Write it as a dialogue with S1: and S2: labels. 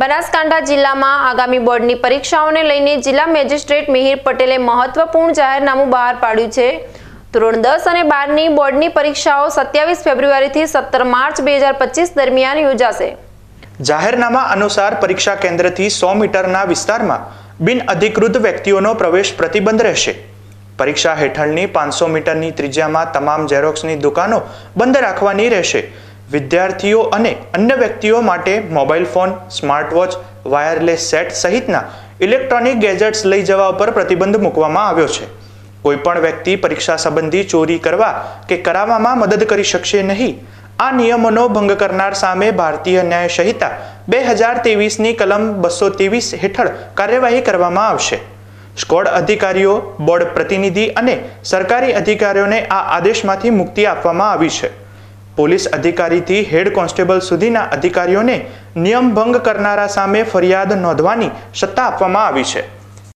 S1: બનાસકાંઠા જિલ્લામાં આગામી બોર્ડની પરીક્ષાઓને લઈને જિલ્લા મેજિસ્ટ્રેટ મિહિર પટેલે મહત્વપૂર્ણ જાહેરનામું બહાર પાડ્યું છે. ધોરણ દસ અને બારની બોર્ડની પરીક્ષાઓ સત્યાવીસ ફેબ્રુઆરીથી સત્તર માર્ચ બે હજાર પચીસ દરમિયાન યોજાશે.
S2: જાહેરનામા અનુસાર પરીક્ષા કેન્દ્રથી સો મીટરના વિસ્તારમાં બિનઅધિકૃત વ્યક્તિઓનો પ્રવેશ પ્રતિબંધ રહેશે. પરીક્ષા હેઠળની પાંચસો મીટરની ત્રિજ્યામાં તમામ ઝેરોક્સની દુકાનો બંધ રાખવાની રહેશે. વિદ્યાર્થીઓ અને અન્ય વ્યક્તિઓ માટે mobile phone smart watch wireless set સહિતના ઇલેક્ટ્રોનિક ગેજેટ્સ લઈ જવા ઉપર પ્રતિબંધ મૂકવામાં આવ્યો છે. કોઈપણ વ્યક્તિ પરીક્ષા સંબંધી ચોરી કરવા કે કરાવવામાં મદદ કરી શકશે નહીં. આ નિયમોનો ભંગ કરનાર સામે ભારતીય ન્યાય સંહિતા બે હજાર તેવીસની કલમ બસો ત્રેવીસ હેઠળ કાર્યવાહી કરવામાં આવશે. સ્કોડ અધિકારીઓ, બોર્ડ પ્રતિનિધિ અને સરકારી અધિકારીઓને આ આદેશમાંથી મુક્તિ આપવામાં આવી છે. પોલીસ અધિકારીથી હેડ કોન્સ્ટેબલ સુધીના અધિકારીઓને નિયમ ભંગ કરનારા સામે ફરિયાદ નોંધવાની સત્તા આપવામાં આવી છે.